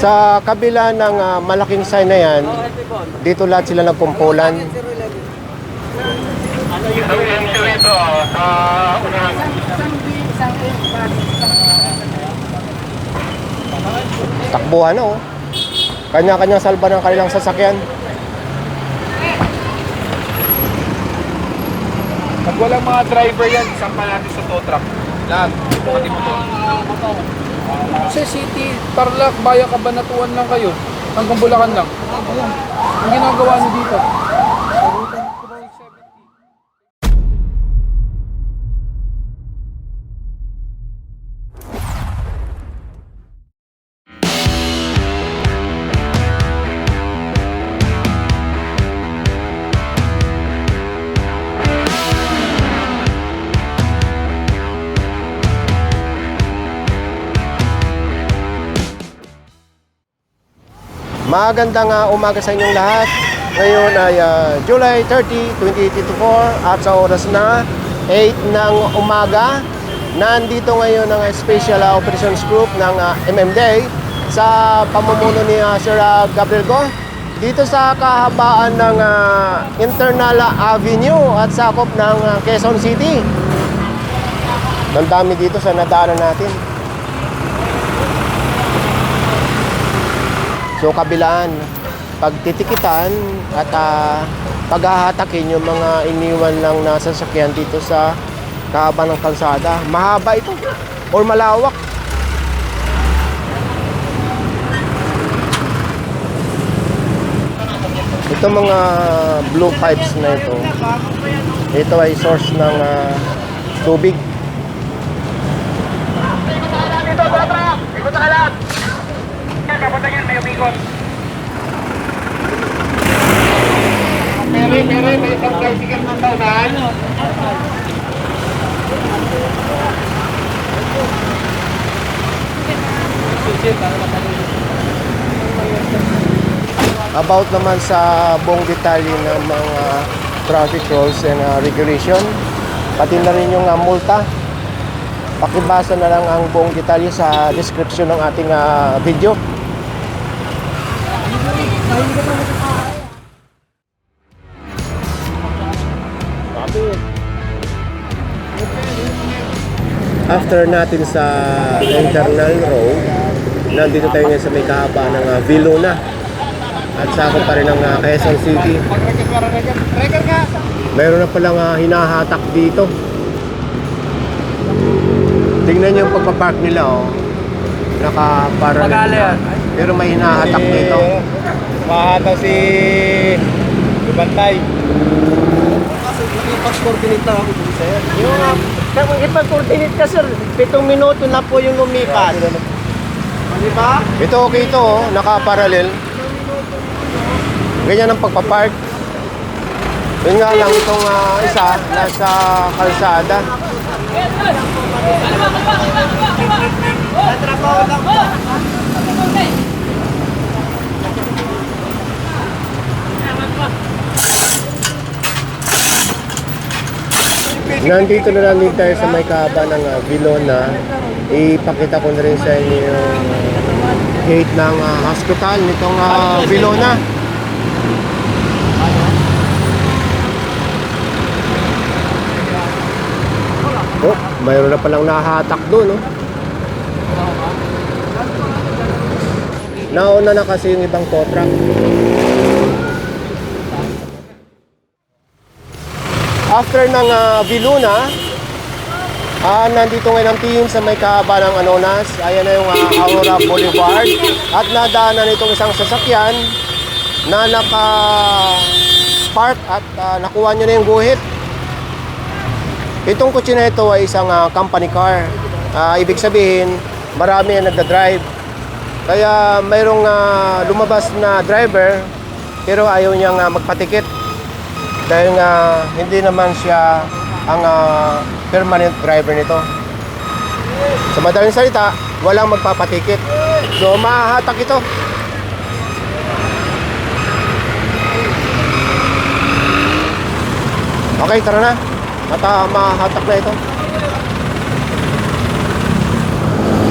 Sa kabila ng ah, malaking sign na yan, dito lahat sila nagkumpulan. Isang. Takbuhan na oh. Kanya-kanyang salba ng kanilang sasakyan. Pag walang mga driver yan, sampa natin sa tow truck. Lahat. Pati motor. Sa city, Tarlac, Baya, Kabanatuan lang kayo. Hanggang Bulacan lang. Ang ginagawa niyo dito. Magandang ah, umaga sa inyong lahat. Ngayon ay ah, July 30, 2024 at sa oras na 8 ng umaga. Nandito ngayon ang Special ah, Operations Group ng ah, MMDA sa pamumuno ni ah, Sir ah, Gabriel Go dito sa kahabaan ng ah, Internal Avenue at sakop ng ah, Quezon City. Ang dami dito sa nadaanan natin. So kabilaan, pagtitikitan at uh, paghahatakin yung mga iniwan lang na sasakyan dito sa kahaba ng kalsada. Mahaba ito or malawak. Ito mga blue pipes na ito. Ito ay source ng ah, tubig. Dito, tow truck! Ikot ka lahat! Kapunta yan, may umikot. Pere, pere, may isang tricycle ng taunan. About naman sa buong detalye ng mga traffic rules and uh, regulation, pati na rin yung uh, multa. Pakibasa na lang ang buong detalye sa description ng ating uh, video. After natin sa internal road, nandito tayo ngayon sa may kahaba ng uh, Viluna. At sakop pa rin ng uh, Quezon City. Mayroon na palang uh, hinahatak dito. Tingnan niyo yung pagpapark nila oh. Naka-para Magala yan. Pero may hinahatak dito. Mahataw si... Bantay. Ipag-coordinate lang ako dun sir. Yung uh, ipag-coordinate ka sir, pitong minuto na po yung lumipas. Di ba? Ito okay ito oh, naka-parallel. Ganyan ang pagpapark. Yun nga lang itong ah, isa, nasa kalsada. Nandito na lang din tayo sa may kaaba ng uh, Vilona. Ipakita ko na rin sa inyo yung gate ng ah, hospital nitong uh, Vilona. Oh, mayroon na palang nahatak doon, oh. Nauna na kasi yung ibang tow After ng uh, Viluna, ah nandito ngayon ang team sa may kahaba ng Anonas. Ayan na yung ah, Aurora Boulevard. At nadaanan itong isang sasakyan na naka-park at ah, nakuha nyo na yung guhit. Itong kotse na ito ay isang ah, company car. Ah, ibig sabihin, marami ang nagda-drive. Kaya mayroong ah, lumabas na driver pero ayaw niyang ah, magpatikit. Dahil nga hindi naman siya ang ah, permanent driver nito. Sa madaling salita, walang magpapatikit. So mahahatak ito. Okay, tara na. Mata mahahatak na ito.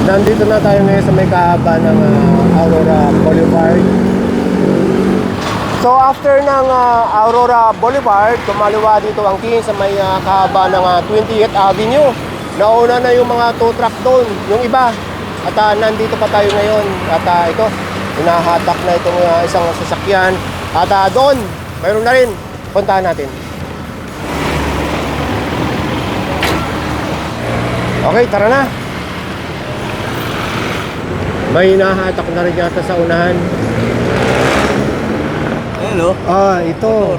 Nandito na tayo ngayon sa may kahaba ng ah, Aurora Boulevard. So after ng ah, Aurora Boulevard, kumaliwa dito ang king sa may ah, kahaba ng ah, 28th Avenue. Nauna na yung mga tow truck doon, yung iba. At ah, nandito pa tayo ngayon. At ah, ito, hinahatak na itong ah, isang sasakyan. At ah, doon, mayroon na rin. Puntahan natin. Okay, tara na. May hinahatak na rin yata sa unahan. Hello. Ah, ito.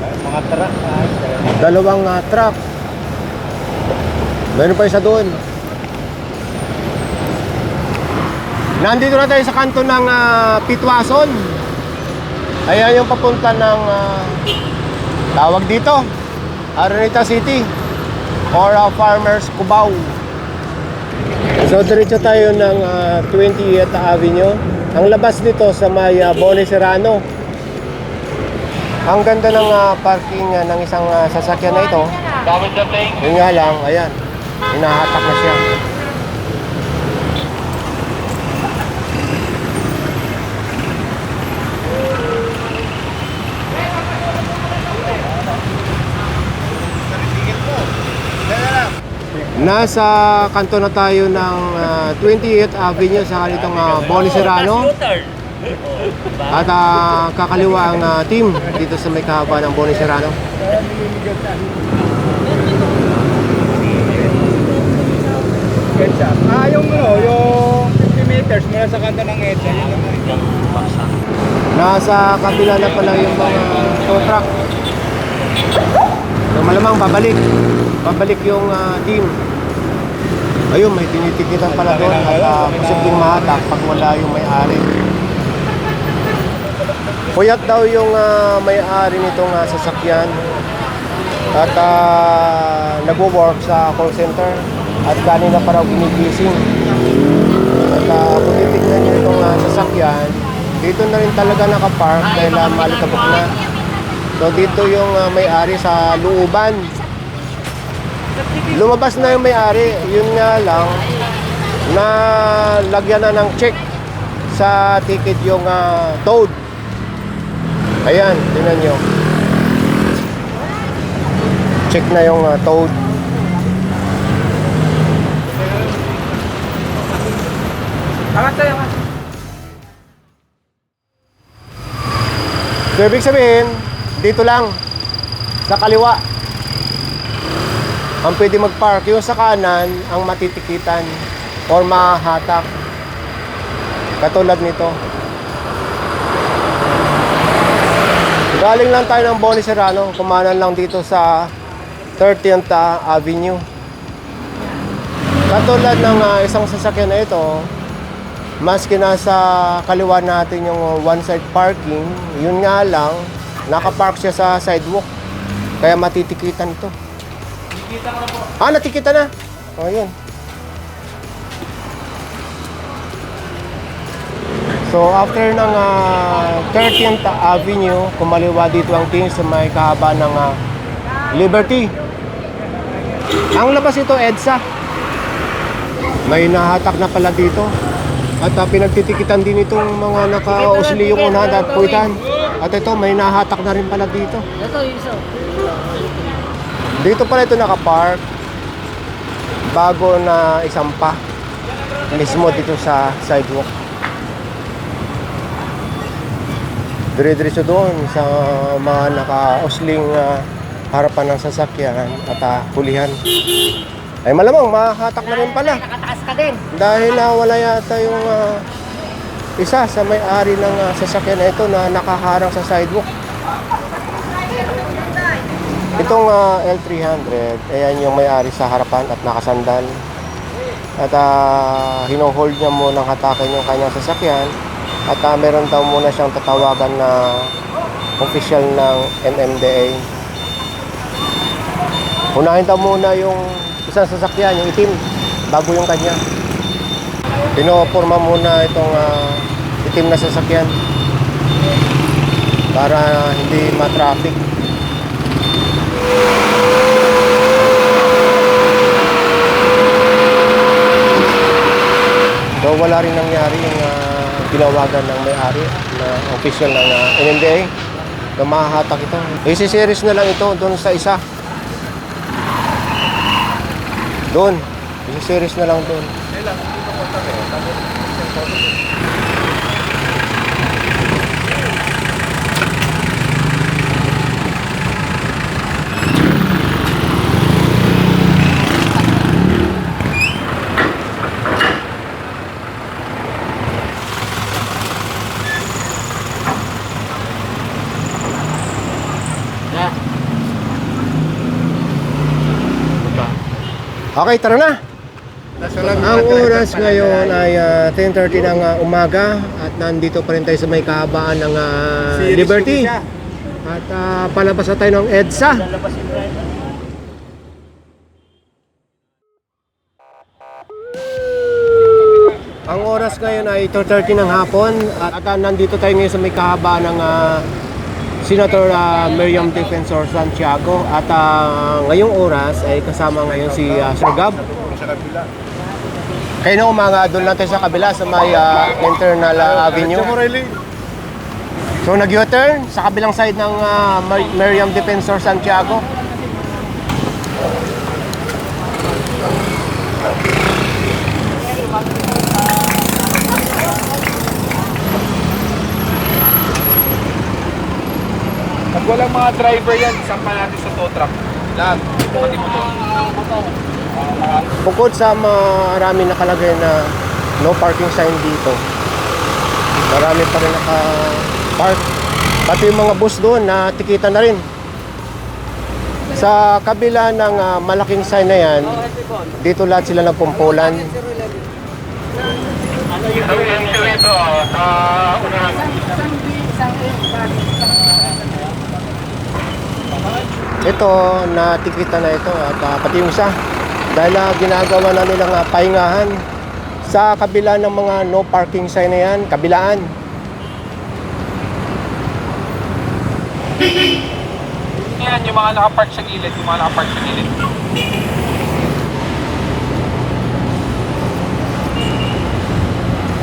Mga truck. Dalawang ah, truck. Meron pa isa doon. Nandito na tayo sa kanto ng ah, Pitwason. Ayan yung papunta ng ah, tawag dito. Araneta City or ah, Farmers Cubao. So diretso tayo ng ah, 20th Avenue. Ang labas nito sa may uh, Bone Serrano. Ang ganda ng ah, parking ah, ng isang ah, sasakyan na ito. Yun nga lang, ayan. Hinahatak na siya. Nasa kanto na tayo ng ah, 28th Avenue sa kalitong uh, Boni Serrano. At ah, kakaliwa ang ah, team dito sa may kahaba ng Boni Serrano. Ah, yung ano, yung 50 meters mula sa kanta ng EDSA. Nasa kabila na pala yung mga tow truck. So malamang babalik. Babalik yung ah, team. Ayun, may tinitikitan pala doon at uh, posibleng mahatak pag wala yung may-ari. Puyat daw yung ah, may-ari nitong ah, sasakyan at uh, nagwo-work sa call center at kanina pa raw ginigising. At uh, kung titignan nyo itong ah, sasakyan, dito na rin talaga nakapark dahil uh, malikabok na. So dito yung ah, may-ari sa looban. Lumabas na yung may-ari, yun nga lang na lagyan na ng check sa ticket yung ah, toad. Ayan, tingnan nyo. Check na yung ah, toad. So, ibig sabihin, dito lang, sa kaliwa. Ang pwede mag-park. Yung sa kanan, ang matitikitan or mahahatak. Katulad nito. Galing lang tayo ng Boni Serrano. Kumanan lang dito sa 30th Avenue. Katulad ng ah, isang sasakyan na ito, maski nasa kaliwa natin yung one side parking, yun nga lang, nakapark siya sa sidewalk. Kaya matitikitan ito. Ah, natikita na. O, yun. So, after ng ah, 13th Avenue, kumaliwa dito ang king sa may kahaba ng ah, Liberty. Ang labas ito, EDSA. May nahatak na pala dito. At ah, pinagtitikitan din itong mga naka-usli yung unahan at puwitan. At ito, may nahatak na rin pala dito. Dito pala ito nakapark bago na isampa mismo dito sa sidewalk. Dire-diretso doon sa mga naka-usling ah, harapan ng sasakyan at ah, pulihan. Ay malamang mahahatak na rin pala Nakataas ka din. dahil na wala yata yung ah, isa sa may-ari ng ah, sasakyan na ito na nakaharang sa sidewalk. Itong ah, L300, ayan yung may-ari sa harapan at nakasandal. At uh, hinohold niya munang hatakin yung kanyang sasakyan. At ah, meron daw muna siyang tatawagan na official ng MMDA. Unahin daw muna yung isang sasakyan, yung itim, bago yung kanya. Pinoporma muna itong ah, itim na sasakyan para hindi ma-traffic. wala rin nangyari yung ah, tinawagan ng may-ari na official ng uh, NMDA na mahahatak ito. Isi-series na lang ito doon sa isa. Doon. Isi-series na lang doon. Okay, tara na. Ang oras ngayon ay ah, 10.30 ng ah, umaga at nandito pa rin tayo sa may kahabaan ng ah, Liberty. At ah, palabas na tayo ng EDSA. Ang oras ngayon ay 2.30 ng hapon at, at ah, nandito tayo ngayon sa may kahabaan ng ah, Senator ah, Miriam Defensor Santiago at ah, ngayong oras ay kasama ngayon si ah, Sir Gab. Kaya na umaga doon tayo sa kabila sa may ah, internal ah, avenue. So nag-U-turn sa kabilang side ng Mar- Miriam Defensor Santiago. Pag mga driver yan, sampa natin sa tow truck. Lahat. Pati motor. Bukod sa marami nakalagay na no parking sign dito, marami pa rin naka-park. Pati yung mga bus doon na tikita na rin. Sa kabila ng ah, malaking sign na yan, dito lahat sila nagpumpulan. Ito yung ito ah, sa unahan. Ito, natikita na ito at ah, pati yung isa. Dahil ah, ginagawa na nilang ah, pahingahan sa kabila ng mga no parking sign na yan, kabilaan. Yan, yung mga nakapark sa gilid, yung mga nakapark sa gilid.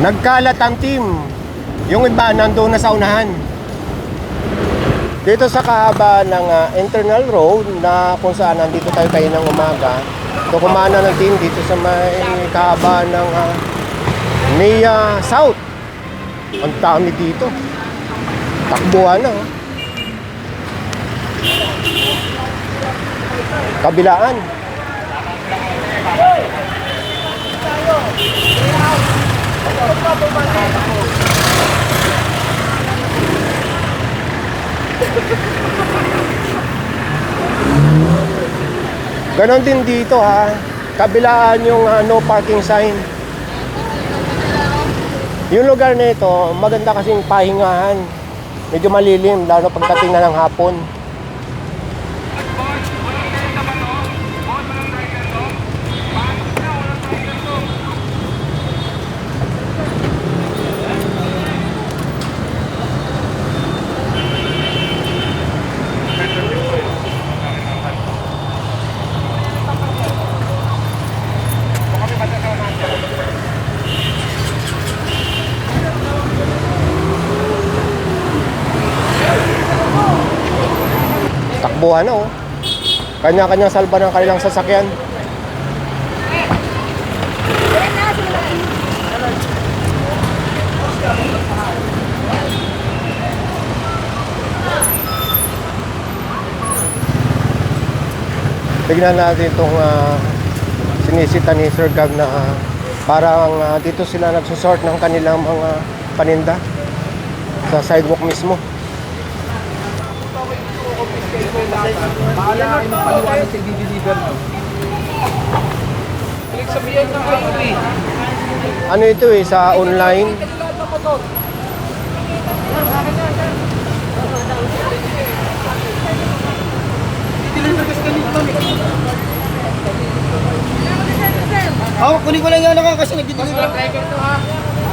Nagkalat ang team. Yung iba nandoon na sa unahan. Dito sa kahaba ng ah, internal road na kung saan nandito tayo kayo ng umaga, ito kumana ng team dito sa may kahaba ng uh, Nia South. Ang dami dito. Takbuhan na. oh. Kabilaan. Ganon din dito ha. Kabilaan yung ah, no parking sign. Yung lugar na ito, maganda kasing pahingahan. Medyo malilim, lalo pagdating na ng hapon. Takbuhan na oh. Kanya-kanyang salba ng kanilang sasakyan. Tignan natin itong ah, sinisita ni Sir Gab na ah, parang ah, dito sila nagsusort ng kanilang mga paninda sa sidewalk mismo. Bahala kayo ng paliwanag sa i-deliver nyo. Click sabihin ng ID. Ano ito eh, sa online? Oh, kunin ko lang yan ako kasi nagdideliver.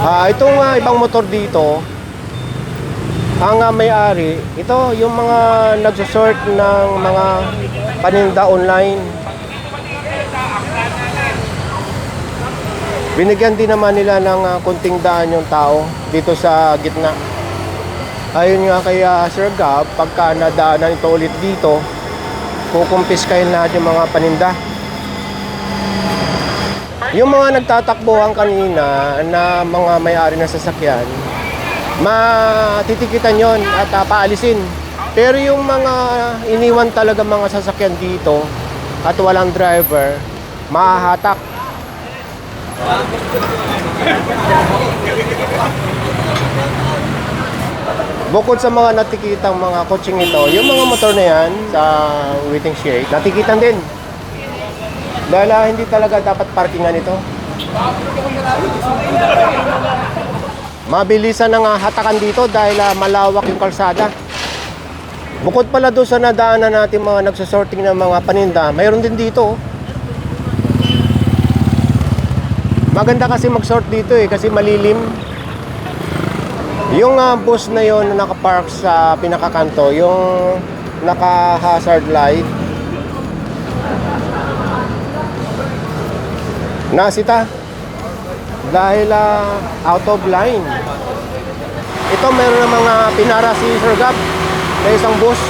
Ah, itong ah, ibang motor dito, ang may-ari, ito yung mga nagsusort ng mga paninda online. Binigyan din naman nila ng ah, kunting daan yung tao dito sa gitna. Ayun nga kaya Sir Gab, pagka nadaanan ito ulit dito, kukumpiskahin lahat yung mga paninda. Yung mga nagtatakbuhan kanina na mga may-ari ng sasakyan, matitikitan yon at ah, paalisin. Pero yung mga iniwan talaga mga sasakyan dito at walang driver, mahahatak. Bukod sa mga natikitang mga coaching ito, yung mga motor na yan sa waiting shed, natikitan din. Dahil ah, hindi talaga dapat parkingan ito. Mabilisan ang hatakan dito dahil ah, malawak yung kalsada. Bukod pala doon sa nadaanan natin mga nagsasorting ng mga paninda, mayroon din dito. oh. Maganda kasi mag-sort dito eh kasi malilim. Yung ah, bus na yon na nakapark sa pinakakanto, yung naka-hazard light, nasita dahil ah, out of line. Ito meron ng mga pinara si Sir Gab na isang bus.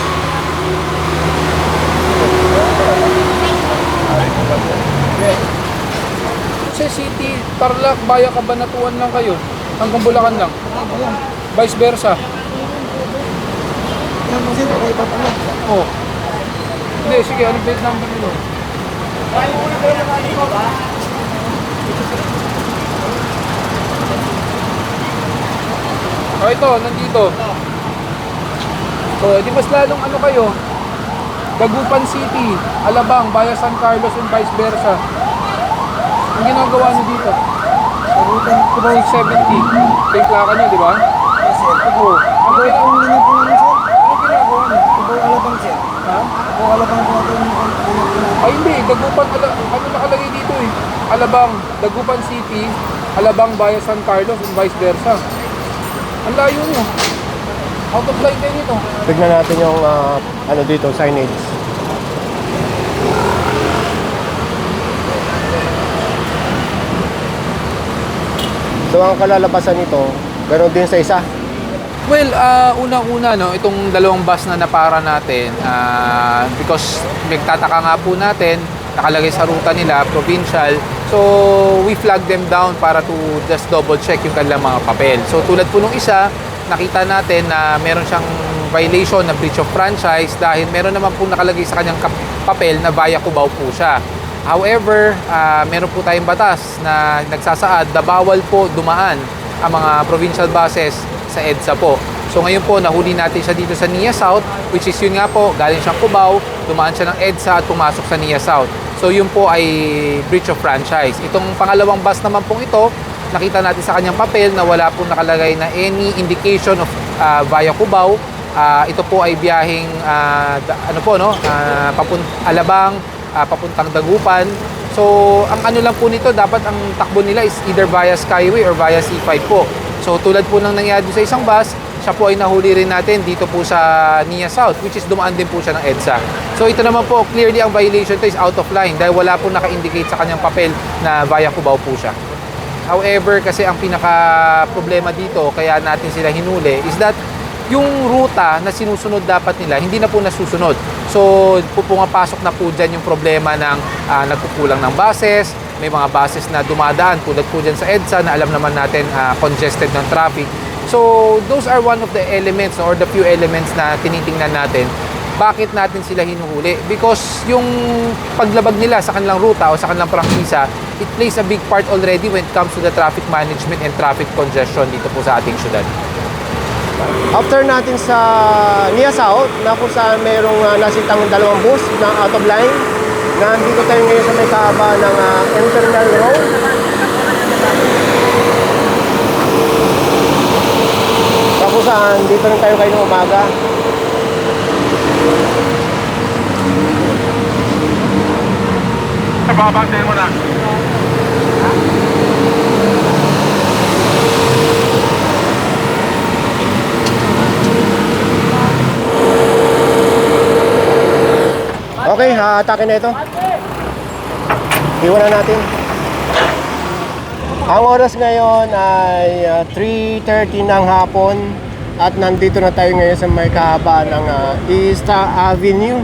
Sa City, Tarlac, Baya, Cabanatuan lang kayo. Hanggang Bulacan lang. Vice versa. Oh. Hindi, sige, ano plate number nyo? Oh, ito, nandito. So, di mas lalong ano kayo, Dagupan City, Alabang, Baya San Carlos, and vice versa. Ang ginagawa niyo dito? Rutan 70. Ito yung plaka niyo, di ba? Oo. Ang gawin Ang linya po namin sir. Ano ginagawa niyo? Ibaw alabang sir. Ha? Ibaw alabang po natin Ay hindi, Dagupan, ala, ano nakalagay dito eh? Alabang, Dagupan City, Alabang, Baya San Carlos, and vice versa. Ang layo niyo. Out of line kayo nito. Tignan natin yung ah, ano dito, signage. So ang kalalabasan nito, ganoon din sa isa. Well, ah, unang-una, no, itong dalawang bus na napara natin, ah, because nagtataka nga po natin, nakalagay sa ruta nila, provincial, so we flag them down para to just double check yung kanilang mga papel. So tulad po nung isa, nakita natin na meron siyang violation na breach of franchise dahil meron naman po nakalagay sa kanyang papel na via Cubao po siya. However, ah, meron po tayong batas na nagsasaad na bawal po dumaan ang mga provincial buses sa EDSA po. So ngayon po, nahuli natin siya dito sa NIA South, which is yun nga po, galing siyang Cubao, dumaan siya ng EDSA at pumasok sa NIA South. So yun po ay breach of franchise. Itong pangalawang bus naman pong ito, nakita natin sa kanyang papel na wala pong nakalagay na any indication of ah, via Cubao. Ah, ito po ay biyaheng ah, da- ano po no, ah, papun Alabang, ah, papuntang Dagupan. So, ang ano lang po nito, dapat ang takbo nila is either via Skyway or via C5 po. So, tulad po ng nangyari sa isang bus, siya po ay nahuli rin natin dito po sa NIA South, which is dumaan din po siya ng EDSA. So, ito naman po, clearly ang violation to is out of line dahil wala po naka-indicate sa kanyang papel na via Cubao po siya. However, kasi ang pinaka problema dito, kaya natin sila hinuli, is that yung ruta na sinusunod dapat nila, hindi na po nasusunod. So, pu- pumapasok na po dyan yung problema ng ah, nagkukulang ng buses, may mga buses na dumadaan tulad po dyan sa EDSA na alam naman natin ah, congested ng traffic. So, those are one of the elements or the few elements na tinitingnan natin bakit natin sila hinuhuli? Because yung paglabag nila sa kanilang ruta o sa kanilang prangkisa, it plays a big part already when it comes to the traffic management and traffic congestion dito po sa ating syudad. After natin sa Nia South, na kung saan mayroong uh, nasitang dalawang bus na out of line, nandito tayo ngayon sa may kaaba ng ah, Internal Road. Na kung saan, dito rin tayo kayo ng umaga. Babantayin mo na. Okay, haatakin na ito. Iwan na natin. Ang oras ngayon ay ah, 3.30 ng hapon at nandito na tayo ngayon sa may kahaba ng ah, East Avenue.